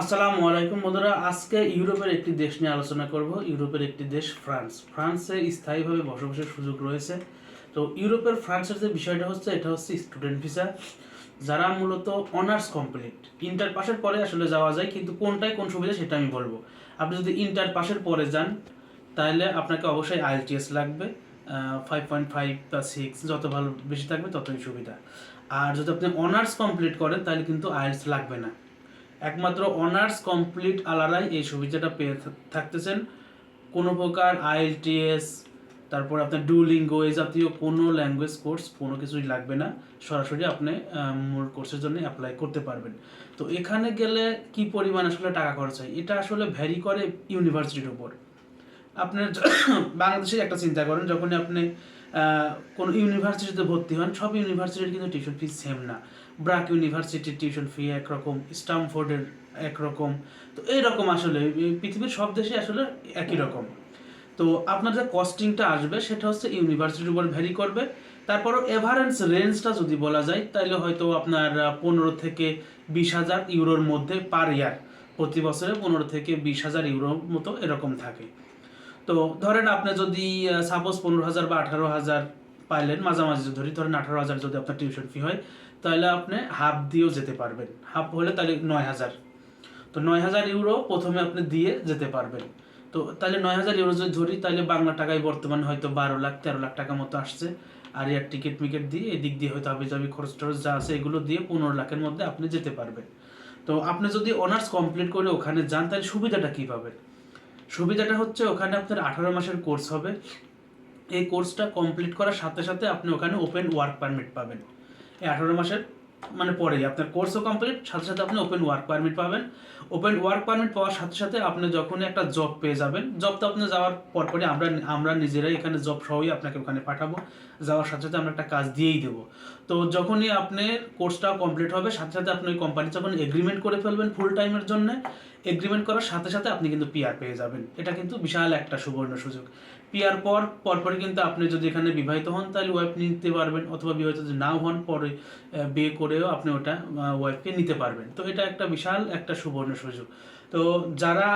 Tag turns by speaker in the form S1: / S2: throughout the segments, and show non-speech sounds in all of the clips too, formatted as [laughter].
S1: আসসালামু আলাইকুম বন্ধুরা, আজকে ইউরোপের একটি দেশ নিয়ে আলোচনা করব। ইউরোপের একটি দেশ, ফ্রান্স। ফ্রান্সে স্থায়ীভাবে বসবাসের সুযোগ রয়েছে। তো ইউরোপের ফ্রান্সের যে বিষয়টা হচ্ছে, এটা হচ্ছে স্টুডেন্ট ভিসা যারা মূলত অনার্স কমপ্লিট ইন্টার পাসের পরে আসলে যাওয়া যায়, কিন্তু কোনটায় কোন সুবিধা সেটা আমি বলব। আপনি যদি ইন্টার পাসের পরে যান তাহলে আপনাকে অবশ্যই আইএলটিএস লাগবে ফাইভ পয়েন্ট ফাইভ বা সিক্স যত ভালো বেশি থাকবে ততই সুবিধা। আর যদি আপনি অনার্স কমপ্লিট করেন তাহলে কিন্তু আইএলস লাগবে না। একমাত্র অনার্স কমপ্লিট আলাদাই এই সুবিধাটা পেয়ে থাকতেছেন। কোনো প্রকার আইএলটিএস তারপর আপনার ডুলিঙ্গো এই জাতীয় কোনো ল্যাঙ্গুয়েজ কোর্স কোনো কিছুই লাগবে না। সরাসরি আপনি মূল কোর্সের জন্য অ্যাপ্লাই করতে পারবেন। তো এখানে গেলে কি পরিমাণ আসলে টাকা খরচ হয়? এটা আসলে ভ্যারি করে ইউনিভার্সিটির উপর। আপনার [coughs] য- বাংলাদেশে একটা চিন্তা করেন, যখনই আপনি কোনো ইউনিভার্সিটিতে ভর্তি হন, সব ইউনিভার্সিটির কিন্তু টিউশন ফি সেম না। ব্রাক ইউনিভার্সিটির টিউশন ফি একরকম স্টামফোর্ডের একরকম, তো এইরকম আসলে পৃথিবীর সব দেশে আসলে একই রকম। তো আপনার যে কস্টিংটা আসবে, সেটা হচ্ছে ইউনিভার্সিটির উপর ভ্যারি করবে। তারপরও এভারেন্স রেঞ্জটা যদি বলা যায় তাহলে হয়তো আপনার পনেরো থেকে বিশ হাজার ইউরোর মধ্যে পার ইয়ার প্রতি বছরে পনেরো থেকে বিশ হাজার ইউরোর মতো এরকম থাকে। তো ধরেন আপনি যদি সাপোজ পনেরো হাজার বা আঠারো হাজার পাইলেন, মাঝামাঝি ধরি, ধরেন আঠারো হাজার যদি আপনার টিউশন ফি হয় তাহলে আপনি হাফ দিয়েও যেতে পারবেন। হাফ হলে তাহলে নয় হাজার। তো নয় হাজার ইউরো প্রথমে আপনি দিয়ে যেতে পারবেন। তো তাহলে নয় হাজার ইউরো যদি ধরি তাহলে বাংলা টাকায় বর্তমানে হয়তো বারো লাখ, তেরো লাখ টাকা মতো আসছে। আর এর টিকিট মিকেট দিয়ে এদিক দিয়ে হয়তো আবি যাবি খরচ টরচ যা আছে এগুলো দিয়ে পনেরো লাখের মধ্যে আপনি যেতে পারবেন। তো আপনি যদি অনার্স কমপ্লিট করে ওখানে যান তাহলে সুবিধাটা কী পাবেন? সুবিধাটা হচ্ছে ওখানে আপনার আঠারো মাসের কোর্স হবে। এই কোর্সটা কমপ্লিট করার সাথে সাথে আপনি ওখানে ওপেন ওয়ার্ক পারমিট পাবেন। এই আঠারো মাসের মানে পরেই। আপনার কোর্সও কমপ্লিট সাথে সাথে আপনি ওপেন ওয়ার্ক পারমিট পাবেন। ওপেন ওয়ার্ক পারমিট পাওয়ার সাথে সাথে আপনি যখনই একটা জব পেয়ে যাবেন জব তো আপনি যাওয়ার পরপরই আমরা আমরা নিজেরাই এখানে জব সহই আপনাকে ওখানে পাঠাবো। যাওয়ার সাথে সাথে আমরা একটা কাজ দিয়েই দেবো। তো যখনই আপনার কোর্সটা কমপ্লিট হবে, সাথে সাথে আপনি ওই কোম্পানি যখন এগ্রিমেন্ট করে ফেলবেন ফুল টাইমের জন্য এগ্রিমেন্ট করার সাথে সাথে আপনি কিন্তু পিআর পেয়ে যাবেন। এটা কিন্তু বিশাল একটা সুবর্ণ সুযোগ। পিআর পর, পরপরই কিন্তু আপনি যদি এখানে বিবাহিত হন, তাহলে ওয়াইফ নিতে পারবেন, অথবা বিবাহিত যদি নাও হন, পরে বিয়ে বিয়ে করেও আপনি ওটা ওয়াইফকে নিতে পারবেন। তো এটা একটা বিশাল একটা সুবর্ণ সুযোগ। তো যারা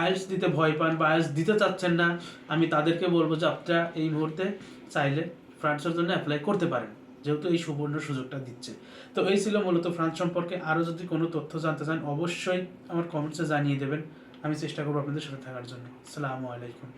S1: আইএলস দিতে ভয় পান বা আইএলস দিতে চাচ্ছেন না, আমি তাদেরকে বলব যে আপনারা এই মুহূর্তে চাইলে ফ্রান্সের জন্য অ্যাপ্লাই করতে পারেন, যেহেতু এই সুবর্ণ সুযোগটা দিচ্ছে। তো এই ছিল মূলত ফ্রান্স সম্পর্কে। আরও যদি কোনো তথ্য জানতে চান, অবশ্যই আমার কমেন্টসে জানিয়ে দেবেন। আমি চেষ্টা করব আপনাদের সাথে থাকার জন্য। আসসালামু আলাইকুম।